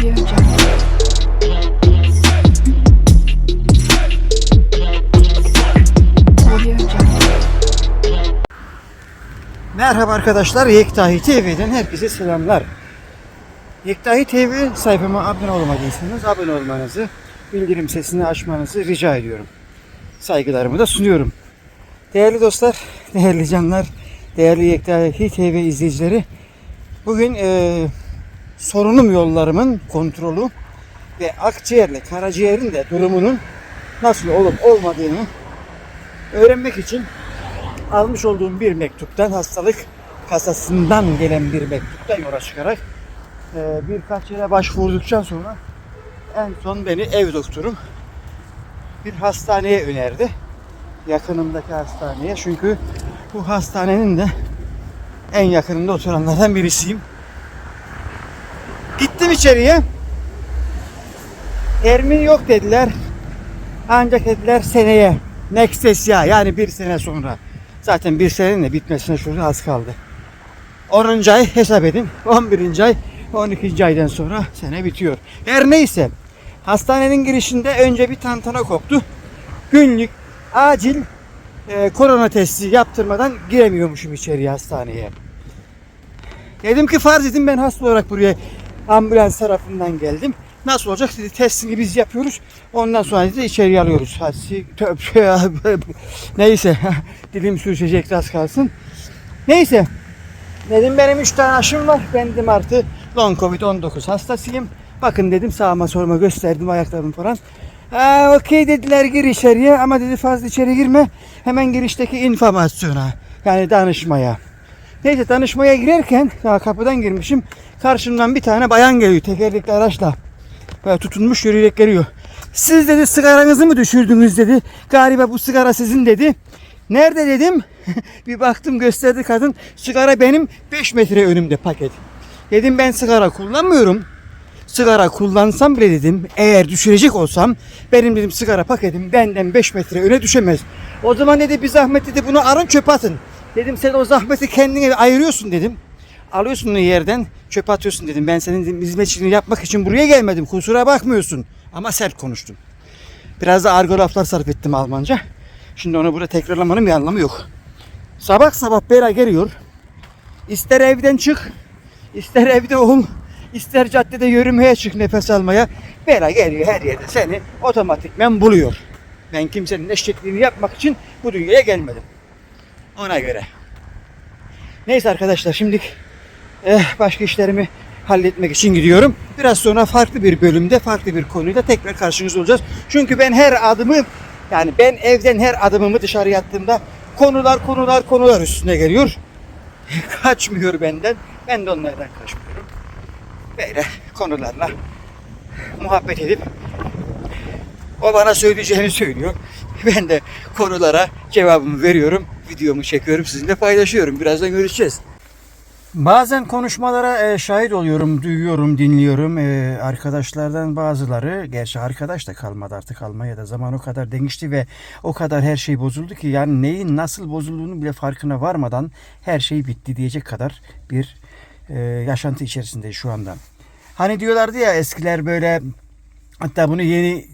Merhaba arkadaşlar, Yektahi TV'den herkese selamlar. Yektahi TV sayfama abone olmadıysanız abone olmanızı, bildirim sesini açmanızı rica ediyorum. Saygılarımı da sunuyorum. Değerli dostlar, değerli canlar, değerli Yektahi TV izleyicileri, bugün eee sorunum yollarımın kontrolü ve akciğerle karaciğerin de durumunun nasıl olup olmadığını öğrenmek için almış olduğum bir mektuptan hastalık kasasından gelen bir mektuptan yola çıkarak e, birkaç yere başvurduktan sonra en son beni ev doktorum bir hastaneye önerdi. Yakınımdaki hastaneye. Çünkü bu hastanenin de en yakınında oturanlardan birisiyim. Gittim içeriye. Ermin yok dediler. Ancak dediler seneye. Next ya yani bir sene sonra. Zaten bir senenin de bitmesine şurada az kaldı. 10. ay hesap edin. 11. ay 12. aydan sonra sene bitiyor. Her neyse. Hastanenin girişinde önce bir tantana koptu. Günlük acil e, korona testi yaptırmadan giremiyormuşum içeriye hastaneye. Dedim ki farz edin ben hasta olarak buraya ambulans tarafından geldim. Nasıl olacak? Dedi, testini biz yapıyoruz. Ondan sonra dedi içeriye alıyoruz. Hadi. Neyse. Dilim sürüşecek az kalsın. Neyse. Dedim benim 3 tane aşım var. Ben dedim artı long covid 19 hastasıyım. Bakın dedim sağıma sorma gösterdim ayaklarımı falan. Okey dediler gir içeriye ama dedi fazla içeri girme. Hemen girişteki informasyona yani danışmaya. Neyse danışmaya girerken daha kapıdan girmişim. Karşımdan bir tane bayan geliyor tekerlekli araçla. Böyle tutunmuş yürüyerek geliyor. Siz dedi sigaranızı mı düşürdünüz dedi. Galiba bu sigara sizin dedi. Nerede dedim. bir baktım gösterdi kadın. Sigara benim 5 metre önümde paket. Dedim ben sigara kullanmıyorum. Sigara kullansam bile dedim eğer düşürecek olsam benim dedim sigara paketim benden 5 metre öne düşemez. O zaman dedi bir zahmet dedi bunu arın çöpe atın. Dedim sen o zahmeti kendine ayırıyorsun dedim. Alıyorsun onu yerden çöpe atıyorsun dedim. Ben senin hizmetçiliğini yapmak için buraya gelmedim. Kusura bakmıyorsun. Ama sert konuştum. Biraz da argo laflar sarf ettim Almanca. Şimdi onu burada tekrarlamanın bir anlamı yok. Sabah sabah bera geliyor. İster evden çık, ister evde ol, ister caddede yürümeye çık nefes almaya. Bera geliyor her yerde seni otomatikmen buluyor. Ben kimsenin eşekliğini yapmak için bu dünyaya gelmedim. Ona göre. Neyse arkadaşlar şimdi eh, başka işlerimi halletmek için gidiyorum. Biraz sonra farklı bir bölümde farklı bir konuyla tekrar karşınızda olacağız. Çünkü ben her adımı yani ben evden her adımımı dışarı attığımda konular konular konular üstüne geliyor. Kaçmıyor benden. Ben de onlardan kaçmıyorum. Böyle konularla muhabbet edip o bana söyleyeceğini söylüyor. Ben de konulara cevabımı veriyorum. Videomu çekiyorum. Sizinle paylaşıyorum. Birazdan görüşeceğiz. Bazen konuşmalara e, şahit oluyorum, duyuyorum, dinliyorum. E, arkadaşlardan bazıları, gerçi arkadaş da kalmadı artık Almanya'da. Zaman o kadar değişti ve o kadar her şey bozuldu ki yani neyin nasıl bozulduğunu bile farkına varmadan her şey bitti diyecek kadar bir e, yaşantı içerisinde şu anda. Hani diyorlardı ya eskiler böyle hatta bunu yeni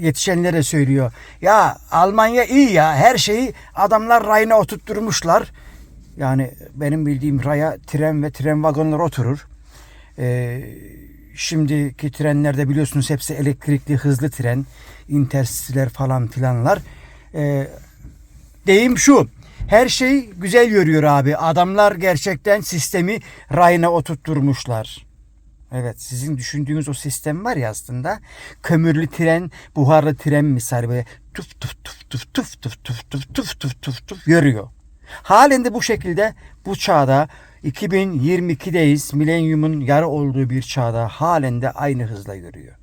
yetişenlere söylüyor. Ya Almanya iyi ya her şeyi adamlar rayına oturtturmuşlar. Yani benim bildiğim raya tren ve tren vagonları oturur. Ee, şimdiki trenlerde biliyorsunuz hepsi elektrikli hızlı tren. Intercity'ler falan filanlar. Ee, deyim şu. Her şey güzel yürüyor abi. Adamlar gerçekten sistemi rayına oturtturmuşlar. Evet sizin düşündüğünüz o sistem var ya aslında kömürlü tren, buharlı tren misali böyle tuf tuf tuf tuf tuf tuf tuf tuf tuf tuf tuf tuf yürüyor. Halen de bu şekilde bu çağda 2022'deyiz. Milenyumun yarı olduğu bir çağda halen de aynı hızla yürüyor.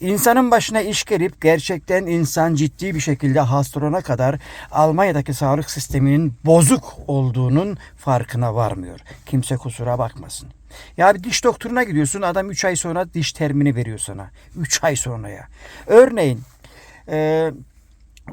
İnsanın başına iş gelip gerçekten insan ciddi bir şekilde hastalarına kadar Almanya'daki sağlık sisteminin bozuk olduğunun farkına varmıyor. Kimse kusura bakmasın. Ya bir diş doktoruna gidiyorsun adam 3 ay sonra diş termini veriyor sana. 3 ay sonra ya. Örneğin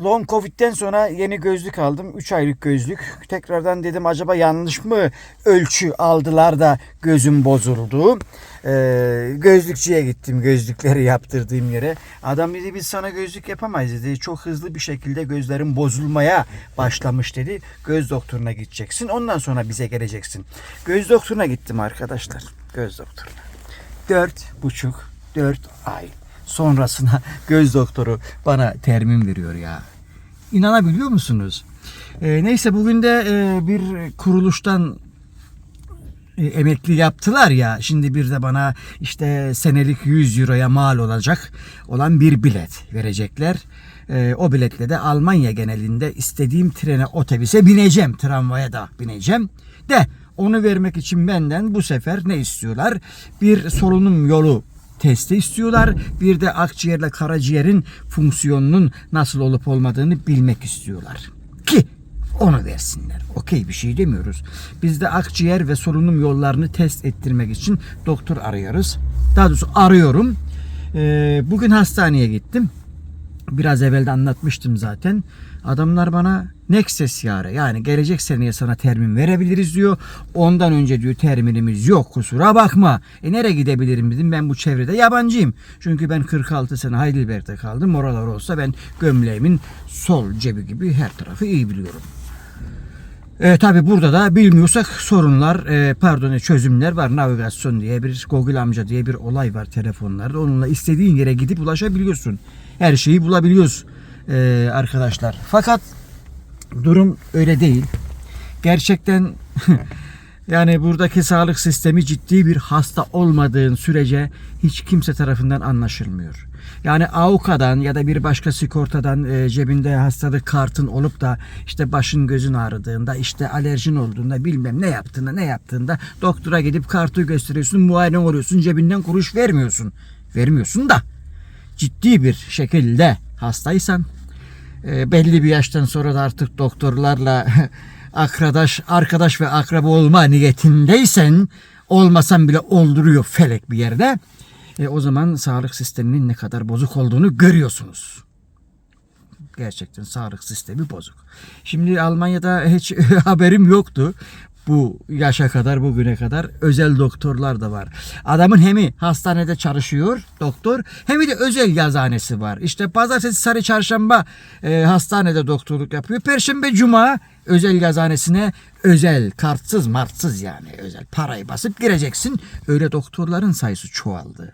Long Covid'den sonra yeni gözlük aldım. 3 aylık gözlük. Tekrardan dedim acaba yanlış mı ölçü aldılar da gözüm bozuldu. Ee, gözlükçüye gittim gözlükleri yaptırdığım yere. Adam dedi biz sana gözlük yapamayız dedi. Çok hızlı bir şekilde gözlerin bozulmaya başlamış dedi. Göz doktoruna gideceksin. Ondan sonra bize geleceksin. Göz doktoruna gittim arkadaşlar. Göz doktoruna. Dört buçuk, dört ay sonrasına göz doktoru bana termin veriyor ya. İnanabiliyor musunuz? Ee, neyse bugün de e, bir kuruluştan e, emekli yaptılar ya. Şimdi bir de bana işte senelik 100 euroya mal olacak olan bir bilet verecekler. E, o biletle de Almanya genelinde istediğim trene otobüse bineceğim. Tramvaya da bineceğim. De onu vermek için benden bu sefer ne istiyorlar? Bir solunum yolu testi istiyorlar. Bir de akciğerle karaciğerin fonksiyonunun nasıl olup olmadığını bilmek istiyorlar. Ki onu versinler. Okey bir şey demiyoruz. Biz de akciğer ve solunum yollarını test ettirmek için doktor arıyoruz. Daha doğrusu arıyorum. Ee, bugün hastaneye gittim. Biraz evvel de anlatmıştım zaten. Adamlar bana Nexus yare yani gelecek seneye sana termin verebiliriz diyor. Ondan önce diyor terminimiz yok kusura bakma. E nereye gidebilirim dedim ben bu çevrede yabancıyım. Çünkü ben 46 sene Heidelberg'de kaldım. Oralar olsa ben gömleğimin sol cebi gibi her tarafı iyi biliyorum. E, tabi burada da bilmiyorsak sorunlar, e, pardon çözümler var. Navigasyon diye bir Google amca diye bir olay var telefonlarda. Onunla istediğin yere gidip ulaşabiliyorsun. Her şeyi bulabiliyoruz e, arkadaşlar. Fakat durum öyle değil. Gerçekten yani buradaki sağlık sistemi ciddi bir hasta olmadığın sürece hiç kimse tarafından anlaşılmıyor. Yani AUKA'dan ya da bir başka sigortadan e, cebinde hastalık kartın olup da işte başın gözün ağrıdığında işte alerjin olduğunda bilmem ne yaptığında ne yaptığında doktora gidip kartı gösteriyorsun muayene oluyorsun cebinden kuruş vermiyorsun. Vermiyorsun da ciddi bir şekilde hastaysan e, belli bir yaştan sonra da artık doktorlarla arkadaş arkadaş ve akraba olma niyetindeysen olmasan bile olduruyor felek bir yerde. E, o zaman sağlık sisteminin ne kadar bozuk olduğunu görüyorsunuz. Gerçekten sağlık sistemi bozuk. Şimdi Almanya'da hiç haberim yoktu. Bu yaşa kadar bugüne kadar özel doktorlar da var. Adamın hemi hastanede çalışıyor doktor hem de özel yazhanesi var. İşte pazartesi sarı çarşamba e, hastanede doktorluk yapıyor. Perşembe cuma özel yazhanesine özel kartsız martsız yani özel parayı basıp gireceksin. Öyle doktorların sayısı çoğaldı.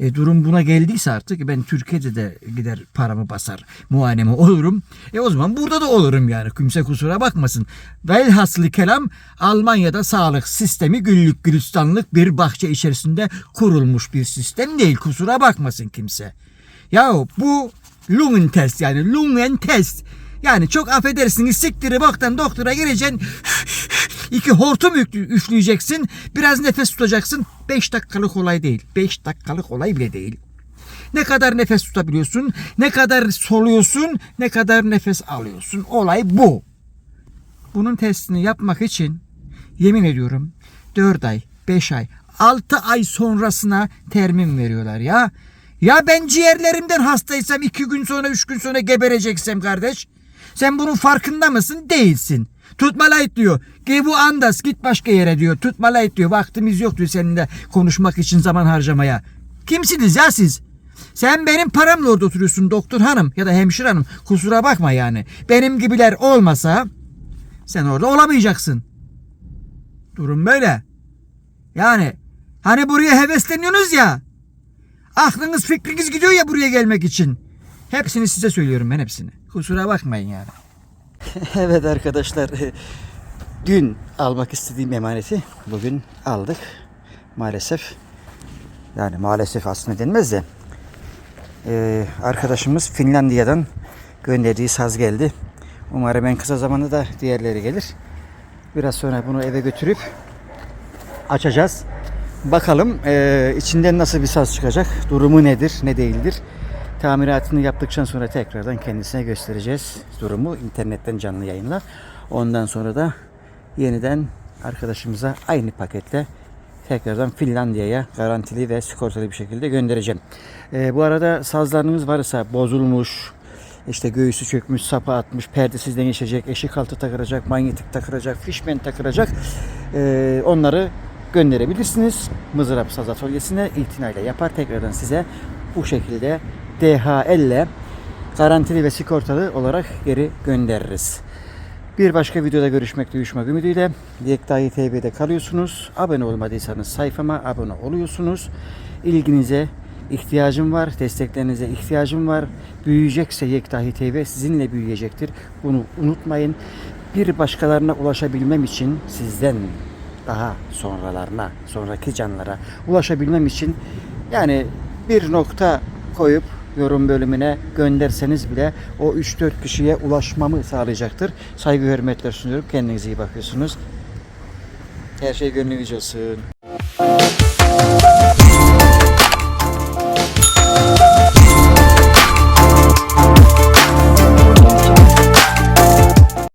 E, durum buna geldiyse artık ben Türkiye'de de gider paramı basar muayenemi olurum. E o zaman burada da olurum yani kimse kusura bakmasın. Velhaslı kelam Almanya'da sağlık sistemi güllük gülistanlık bir bahçe içerisinde kurulmuş bir sistem değil kusura bakmasın kimse. Ya bu Lungen test yani Lungen test. Yani çok affedersiniz siktiri baktan doktora gireceksin. İki hortum üfleyeceksin. Biraz nefes tutacaksın. 5 dakikalık olay değil. 5 dakikalık olay bile değil. Ne kadar nefes tutabiliyorsun, ne kadar soluyorsun, ne kadar nefes alıyorsun. Olay bu. Bunun testini yapmak için yemin ediyorum 4 ay, 5 ay, 6 ay sonrasına termin veriyorlar ya. Ya ben ciğerlerimden hastaysam 2 gün sonra 3 gün sonra gebereceksem kardeş. Sen bunun farkında mısın? Değilsin. Tutmalayt diyor. Geh bu andas git başka yere diyor. Tutmalayt diyor. Vaktimiz yok diyor seninle konuşmak için zaman harcamaya. Kimsiniz ya siz? Sen benim paramla orada oturuyorsun doktor hanım ya da hemşire hanım. Kusura bakma yani. Benim gibiler olmasa sen orada olamayacaksın. Durum böyle. Yani hani buraya hevesleniyorsunuz ya. Aklınız fikriniz gidiyor ya buraya gelmek için. Hepsini size söylüyorum ben hepsini. Kusura bakmayın yani. evet arkadaşlar. Dün almak istediğim emaneti bugün aldık. Maalesef. Yani maalesef aslında denmez de. Ee, arkadaşımız Finlandiya'dan gönderdiği saz geldi. Umarım en kısa zamanda da diğerleri gelir. Biraz sonra bunu eve götürüp açacağız. Bakalım eee, içinden nasıl bir saz çıkacak, durumu nedir, ne değildir. Tamiratını yaptıktan sonra tekrardan kendisine göstereceğiz durumu internetten canlı yayınla. Ondan sonra da yeniden arkadaşımıza aynı paketle tekrardan Finlandiya'ya garantili ve sigortalı bir şekilde göndereceğim. Eee, bu arada sazlarınız varsa bozulmuş, işte göğüsü çökmüş, sapa atmış, perdesizden geçecek, eşik altı takılacak, manyetik takılacak, fişmen takılacak. Ee, onları gönderebilirsiniz. Mızrap Saz Atölyesi'ne itinayla yapar. Tekrardan size bu şekilde DHL ile garantili ve sigortalı olarak geri göndeririz. Bir başka videoda görüşmek duyuşmak ümidiyle Yektayi TV'de kalıyorsunuz. Abone olmadıysanız sayfama abone oluyorsunuz. İlginize ihtiyacım var, desteklerinize ihtiyacım var. Büyüyecekse Yektahi TV sizinle büyüyecektir. Bunu unutmayın. Bir başkalarına ulaşabilmem için sizden daha sonralarına, sonraki canlara ulaşabilmem için yani bir nokta koyup yorum bölümüne gönderseniz bile o 3-4 kişiye ulaşmamı sağlayacaktır. Saygı hürmetler sunuyorum. Kendinize iyi bakıyorsunuz. Her şey gönlünüzce olsun.